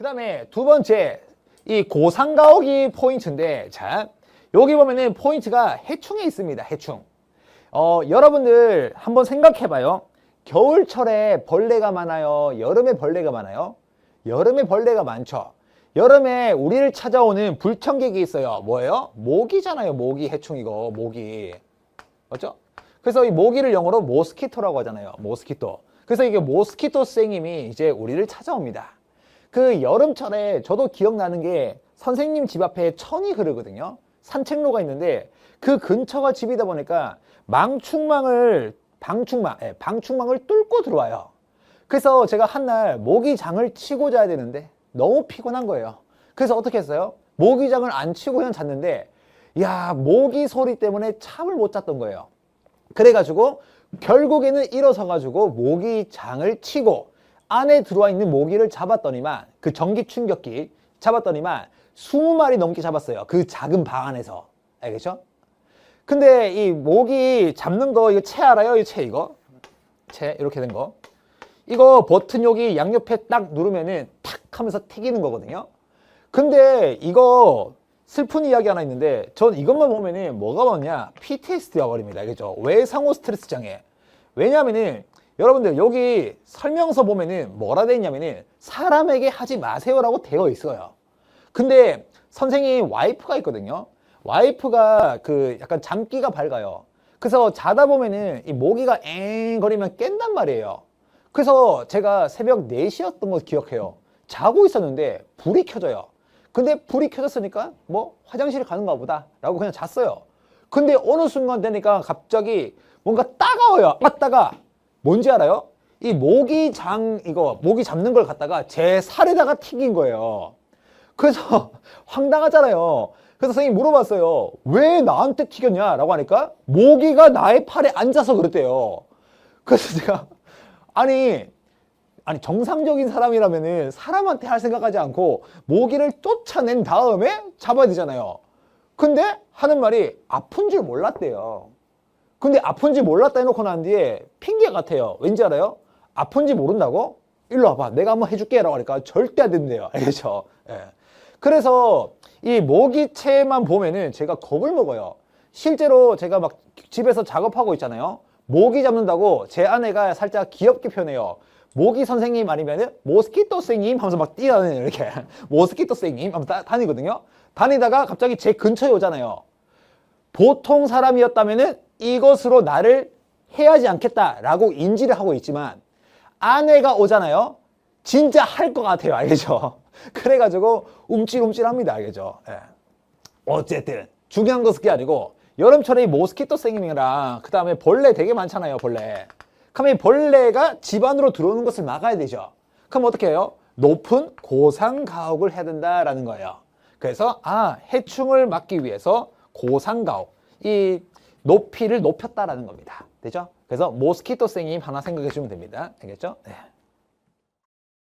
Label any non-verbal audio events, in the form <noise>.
그 다음에 두 번째, 이 고상가옥이 포인트인데, 자, 여기 보면은 포인트가 해충에 있습니다. 해충. 어, 여러분들 한번 생각해봐요. 겨울철에 벌레가 많아요. 여름에 벌레가 많아요. 여름에 벌레가 많죠. 여름에 우리를 찾아오는 불청객이 있어요. 뭐예요? 모기잖아요. 모기 해충이고 모기. 맞죠? 그래서 이 모기를 영어로 모스키토라고 하잖아요. 모스키토. 그래서 이게 모스키토 선생님이 이제 우리를 찾아옵니다. 그 여름철에 저도 기억나는 게 선생님 집 앞에 천이 흐르거든요. 산책로가 있는데 그 근처가 집이다 보니까 망충망을 방충망, 예, 방충망을 뚫고 들어와요. 그래서 제가 한날 모기장을 치고 자야 되는데 너무 피곤한 거예요. 그래서 어떻게 했어요? 모기장을 안 치고 그냥 잤는데 야 모기 소리 때문에 잠을 못 잤던 거예요. 그래가지고 결국에는 일어서 가지고 모기장을 치고 안에 들어와 있는 모기를 잡았더니만 그 전기 충격기 잡았더니만 20마리 넘게 잡았어요. 그 작은 방 안에서. 알겠죠? 근데 이 모기 잡는 거 이거 채 알아요? 이 채 이거? 채 이렇게 된 거. 이거 버튼 여기 양옆에 딱 누르면은 탁 하면서 튀기는 거거든요. 근데 이거 슬픈 이야기 하나 있는데 전 이것만 보면은 뭐가 왔냐? PTSD가 버립니다. 알겠죠? 외상후 스트레스 장애. 왜냐면은 여러분들 여기 설명서 보면은 뭐라 돼 있냐면은 사람에게 하지 마세요라고 되어 있어요. 근데 선생님 와이프가 있거든요. 와이프가 그 약간 잠기가 밝아요. 그래서 자다 보면은 이 모기가 엥 거리면 깬단 말이에요. 그래서 제가 새벽 4시였던 거 기억해요. 자고 있었는데 불이 켜져요. 근데 불이 켜졌으니까 뭐 화장실 가는가 보다 라고 그냥 잤어요. 근데 어느 순간 되니까 갑자기 뭔가 따가워요. 맞다가 뭔지 알아요? 이 모기장 이거 모기 잡는 걸 갖다가 제 살에다가 튀긴 거예요. 그래서 <laughs> 황당하잖아요. 그래서 선생님 물어봤어요. 왜 나한테 튀겼냐? 라고 하니까 모기가 나의 팔에 앉아서 그랬대요. 그래서 <laughs> 제가 아니 아니 정상적인 사람이라면은 사람한테 할 생각하지 않고 모기를 쫓아낸 다음에 잡아야 되잖아요. 근데 하는 말이 아픈 줄 몰랐대요. 근데 아픈지 몰랐다 해놓고 난 뒤에 핑계 같아요. 왠지 알아요? 아픈지 모른다고? 일로 와봐. 내가 한번 해줄게. 라고 하니까 절대 안 된대요. <laughs> 알겠죠? 예. 그래서 이 모기채만 보면은 제가 겁을 먹어요. 실제로 제가 막 집에서 작업하고 있잖아요. 모기 잡는다고 제 아내가 살짝 귀엽게 표현해요. 모기 선생님 아니면은 모스키토 선생님 하면서 막 뛰어다니는 이렇게 <laughs> 모스키토 선생님 하면서 다- 다니거든요. 다니다가 갑자기 제 근처에 오잖아요. 보통 사람이었다면은 이것으로 나를 해하지 않겠다라고 인지를 하고 있지만 아내가 오잖아요. 진짜 할 것 같아요. 알겠죠? <laughs> 그래가지고 움찔움찔합니다. 알겠죠? 예. 어쨌든 중요한 것은 게 아니고 여름철에 이 모스키토 생김이랑 그 다음에 벌레 되게 많잖아요. 벌레. 그러면 이 벌레가 집 안으로 들어오는 것을 막아야 되죠. 그럼 어떻게 해요? 높은 고상 가옥을 해야 된다라는 거예요. 그래서 아 해충을 막기 위해서 고상 가옥 이 높이를 높였다라는 겁니다. 되죠? 그래서 모스키토 생임 하나 생각해 주면 됩니다. 알겠죠? 네.